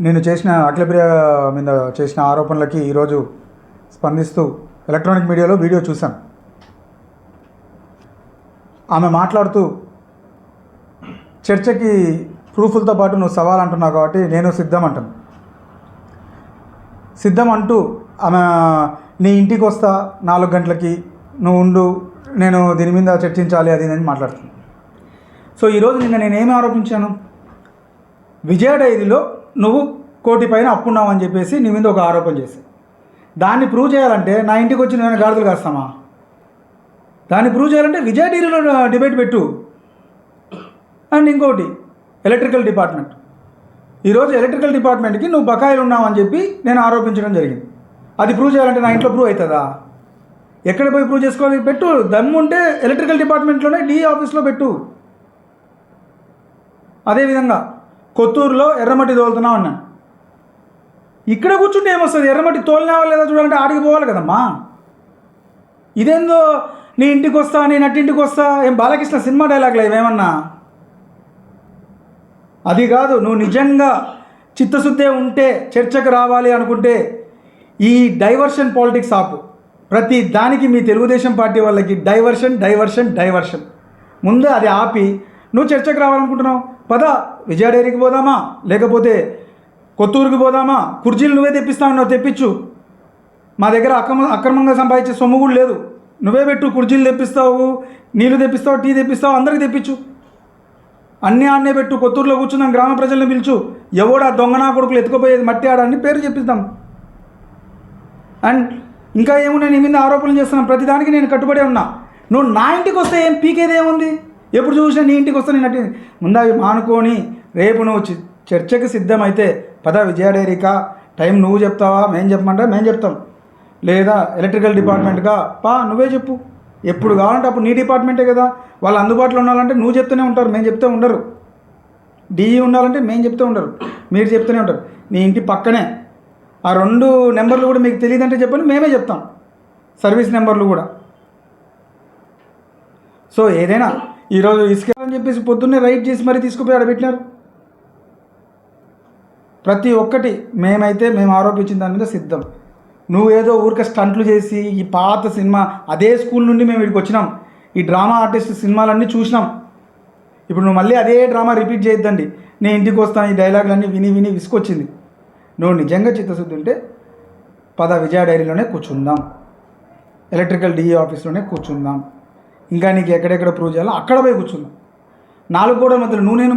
నేను చేసిన అఖిలప్రియ మీద చేసిన ఆరోపణలకి ఈరోజు స్పందిస్తూ ఎలక్ట్రానిక్ మీడియాలో వీడియో చూశాను ఆమె మాట్లాడుతూ చర్చకి ప్రూఫ్లతో పాటు నువ్వు సవాల్ అంటున్నావు కాబట్టి నేను సిద్ధం అంటాను. సిద్ధం అంటూ ఆమె నీ ఇంటికి వస్తా నాలుగు గంటలకి నువ్వు ఉండు నేను దీని మీద చర్చించాలి అది అని మాట్లాడుతుంది. సో ఈరోజు నిన్న నేను ఏమి ఆరోపించాను? విజయ డైరీలో నువ్వు కోటి పైన అప్పున్నావు అని చెప్పేసి నీ మీద ఒక ఆరోపణ చేసి దాన్ని ప్రూవ్ చేయాలంటే నా ఇంటికి వచ్చి నేను గాడిదలు కాస్తామా? దాన్ని ప్రూవ్ చేయాలంటే విజయ డైరీలో డిబేట్ పెట్టు. అండ్ ఇంకోటి ఎలక్ట్రికల్ డిపార్ట్మెంట్ ఈరోజు ఎలక్ట్రికల్ డిపార్ట్మెంట్కి నువ్వు బకాయిలు ఉన్నావు అని చెప్పి నేను ఆరోపించడం జరిగింది. అది ప్రూవ్ చేయాలంటే నా ఇంట్లో ప్రూవ్ అవుతుందా? ఎక్కడ పోయి ప్రూవ్ చేసుకోవాలి? పెట్టు. దమ్ము ఉంటే ఎలక్ట్రికల్ డిపార్ట్మెంట్లోనే డీ ఆఫీస్లో పెట్టు. అదేవిధంగా కొత్తూరులో ఎర్రమట్టి తోలుతున్నావు అన్నాను ఇక్కడ కూర్చుంటే ఏమొస్తుంది? ఎర్రమట్టి తోలినావా లేదా చూడాలంటే ఆడికి పోవాలి కదమ్మా. ఇదేందో నీ ఇంటికి వస్తా నీ నట్టింటికి వస్తా ఏం బాలకృష్ణ సినిమా డైలాగ్లు ఇవేమన్నా? అది కాదు నువ్వు నిజంగా చిత్తశుద్ధే ఉంటే చర్చకు రావాలి అనుకుంటే ఈ డైవర్షన్ పాలిటిక్స్ ఆపు. ప్రతి దానికి మీ తెలుగుదేశం పార్టీ వాళ్ళకి డైవర్షన్ డైవర్షన్ డైవర్షన్. ముందు అది ఆపి నువ్వు చర్చకు రావాలనుకుంటున్నావు? పద విజయ డైరీకి పోదామా? లేకపోతే కొత్తూరుకి పోదామా? కుర్జీలు నువ్వే తెప్పిస్తావు ఉన్నావు తెప్పించు. మా దగ్గర అక్రమ అక్రమంగా సంపాదించే సొమ్ము కూడా లేదు. నువ్వే పెట్టు కుర్జీలు తెప్పిస్తావు నీళ్ళు తెప్పిస్తావు టీ తెప్పిస్తావు అందరికి తెప్పించు. అన్నీ ఆడనే పెట్టు కొత్తూరులో కూర్చున్నాం గ్రామ ప్రజల్ని పిలుచు. ఎవడా దొంగనా కొడుకులు ఎత్తుకుపోయేది మట్టి ఆడని పేరు చెప్పిద్దాం అండ్ ఇంకా ఏమున్నా నీ మీద ఆరోపణలు చేస్తున్నాను ప్రతిదానికి నేను కట్టుబడి ఉన్నా. నువ్వు నా ఇంటికి వస్తే ఏం పీకేది ఏముంది? ఎప్పుడు చూసినా నీ ఇంటికి వస్తే నేను అట్టి ముందు అవి మానుకొని రేపు నువ్వు చర్చకి సిద్ధమైతే పద విజయ డైరీకా టైం నువ్వు చెప్తావా మేము చెప్పమంటే మేము చెప్తాం. లేదా ఎలక్ట్రికల్ డిపార్ట్మెంట్గా పా నువ్వే చెప్పు. ఎప్పుడు కావాలంటే అప్పుడు నీ డిపార్ట్మెంటే కదా. వాళ్ళు అందుబాటులో ఉండాలంటే నువ్వు చెప్తూనే ఉంటారు మేము చెప్తే ఉండరు. డిఈ ఉండాలంటే మేము చెప్తూ ఉండరు. మీరు చెప్తూనే ఉంటారు. నీ ఇంటి పక్కనే. ఆ రెండు నెంబర్లు కూడా మీకు తెలియదంటే చెప్పండి మేమే చెప్తాం. సర్వీస్ నెంబర్లు కూడా. సో ఏదైనా ఈరోజు ఇసుక అని చెప్పేసి పొద్దున్నే రైట్ చేసి మరీ తీసుకుపోయి ఆడ పెట్టినారు ప్రతి ఒక్కటి మేమైతే మేము ఆరోపించిన దాని మీద సిద్ధం. నువ్వేదో ఊరికే స్టంట్లు చేసి ఈ పాత సినిమా అదే స్కూల్ నుండి మేము ఇక్కడికి వచ్చినాం. ఈ డ్రామా ఆర్టిస్ట్ సినిమాలన్నీ చూసినాం. ఇప్పుడు నువ్వు మళ్ళీ అదే డ్రామా రిపీట్ చేయొద్దండి. నేను ఇంటికి వస్తాను ఈ డైలాగులన్నీ విని విని విసుకొచ్చింది. నువ్వు నిజంగా చిత్తశుద్ధి ఉంటే పద విజయ డైరీలోనే కూర్చుందాం. ఎలక్ట్రికల్ డిఈ ఆఫీస్లోనే కూర్చుందాం. ఇంకా నీకు ఎక్కడెక్కడ ప్రూవ్ చేయాలో అక్కడ పోయి కూర్చుందాం. నాలుగు గోడల మధ్యలో నువ్వు నేను